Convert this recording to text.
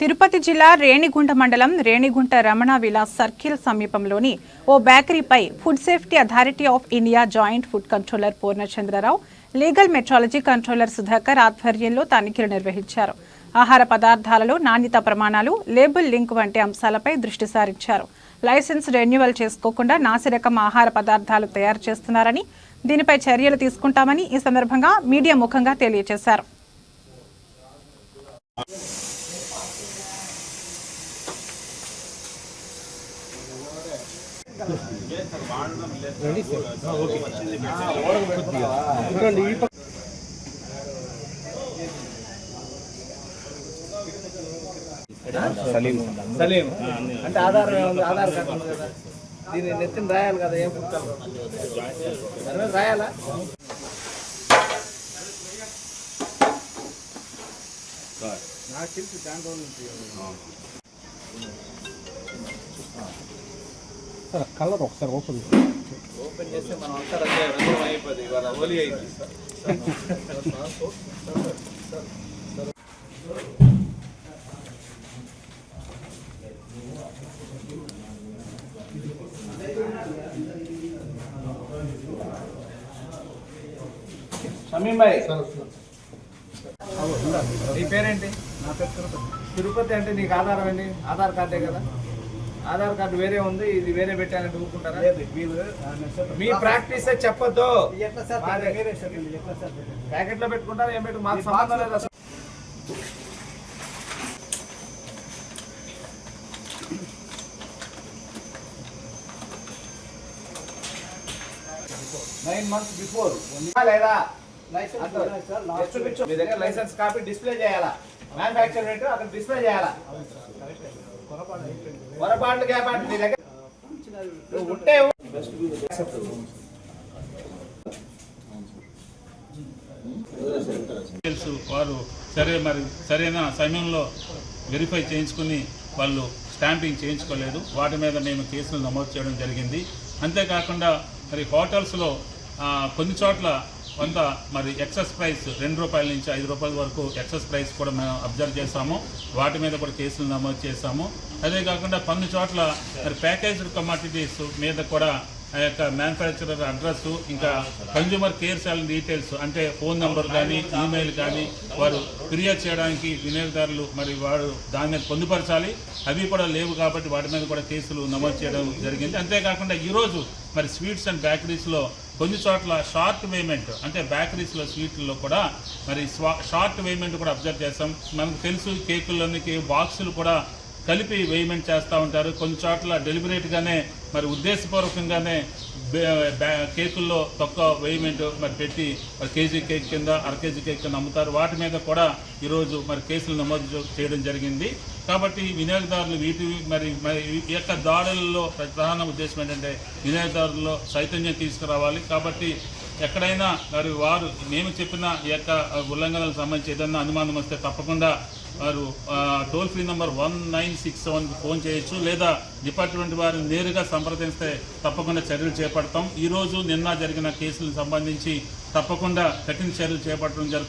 తిరుపతి జిల్లా రేణిగుంట మండలం రేణిగుంట రమణ విలాస్ సర్కిల్ సమీపంలోని ఓ బేకరీపై food safety authority of India joint food controller Purnachandrarao legal metrology controller Sudhakar ఆధ్వర్యంలో తనిఖీలు నిర్వహించారు. ఆహార పదార్థాలలో నాణ్యత ప్రమాణాలు లేబుల్ లింక్ వంటి అంశాలపై దృష్టి సారించారు. లైసెన్స్ రెన్యువల్ చేసుకోకుండా నాసిరకం ఆహార పదార్థాలు తయారు చేస్తున్నారని దీనిపై చర్యలు తీసుకుంటామని ఈ సందర్భంగా మీడియా ముఖంగా తెలియజేశారు. సలీం. అంటే ఆధార్ ఆధార్ కార్డు ఉంది కదా. దీన్ని నెత్తిన రాయాలి కదా ఏం పుట్టాలి రాయాలా? నాకు తెలిసి దాంట్లో నుంచి కలర్ ఒకసారి ఓపెన్ ఓపెన్ చేస్తే మనం అంతా రంగు అయిపోతుంది ఇవాళ హోలీ అయింది. షమీం భాయ్ నీ పేరేంటి? నా పేరు తిరుపతి తిరుపతి అంటే నీకు ఆధారం ఏంటి? ఆధార్ కార్డే కదా? ఆధార్ కార్డు వేరే ఉంది ఇది వేరే పెట్టానంటే ఊరుకుంటారా? మీ ప్రాక్టీస్ చెప్పొద్దు. ప్యాకెట్లో పెట్టుకుంటారా ఏం పెట్టు మాకు సంబంధం లేదు అసలు నైన్ మంత్స్ బిఫోర్ లేదా? లైసెన్స్ మీ దగ్గర లైసెన్స్ కాపీ డిస్ప్లే చేయాలా? మ్యానుఫ్యాక్చర్ అక్కడ డిస్ప్లే చేయాలా? పొరపాట్లు ఉంటే తెలుసు వారు సరే మరి సరైన సమయంలో వెరిఫై చేయించుకుని వాళ్ళు స్టాంపింగ్ చేయించుకోలేదు. వాటి మీద మేము కేసులు నమోదు చేయడం జరిగింది. అంతేకాకుండా మరి హోటల్స్లో కొన్ని చోట్ల కొంత మరి ఎక్సెస్ ప్రైస్ రెండు రూపాయల నుంచి ఐదు రూపాయల వరకు ఎక్సెస్ ప్రైస్ కూడా మేము అబ్జర్వ్ చేశాము. వాటి మీద కూడా కేసులు నమోదు చేశాము. అదే కాకుండా పన్ను చోట్ల మరి ప్యాకేజ్డ్ కమాడిటీస్ మీద కూడా ఆ యొక్క మ్యానుఫ్యాక్చరర్ అడ్రస్ ఇంకా కన్జ్యూమర్ కేర్ సెల్ డీటెయిల్స్ అంటే ఫోన్ నెంబర్ కానీ ఈమెయిల్ కానీ వారు ఫిర్యాదు చేయడానికి వినియోగదారులు మరి వారు దాని మీద పొందుపరచాలి. అవి కూడా లేవు కాబట్టి వాటి మీద కూడా కేసులు నమోదు చేయడం జరిగింది. అంతేకాకుండా ఈరోజు మరి స్వీట్స్ అండ్ బేకరీస్లో కొన్ని చోట్ల షార్ట్ పేమెంట్ అంటే బేకరీస్లో స్వీట్లలో కూడా మరి షార్ట్ పేమెంట్ కూడా అబ్జర్వ్ చేస్తాం. మనకు తెలుసు కేకుల్లోని బాక్సులు కూడా కలిపి వేయమని చేస్తూ ఉంటారు. కొన్ని చోట్ల డెలిబరేట్గానే మరి ఉద్దేశపూర్వకంగానే కేకుల్లో తక్కువ వేయమెంట్ మరి పెట్టి మరి కేజీ కేక్ కింద అర కేజీ కేక్ కింద అమ్ముతారు. వాటి మీద కూడా ఈరోజు మరి కేసులు నమోదు చేయడం జరిగింది. కాబట్టి వినియోగదారులు వీటి మరి మరి ఈ యొక్క దాడులలో ప్రధాన ఉద్దేశం ఏంటంటే వినియోగదారుల్లో చైతన్యం తీసుకురావాలి. కాబట్టి ఎక్కడైనా మరి వారు మేము చెప్పిన ఈ యొక్క ఉల్లంఘనలకు సంబంధించి ఏదైనా అనుమానం వస్తే తప్పకుండా వారు toll free number one nine six సెవెన్కి ఫోన్ చేయొచ్చు. లేదా డిపార్ట్మెంట్ వారిని నేరుగా సంప్రదిస్తే తప్పకుండా చర్యలు చేపడతాం. ఈరోజు నిన్న జరిగిన కేసులకు సంబంధించి తప్పకుండా కఠిన చర్యలు చేపట్టడం జరుగుతుంది.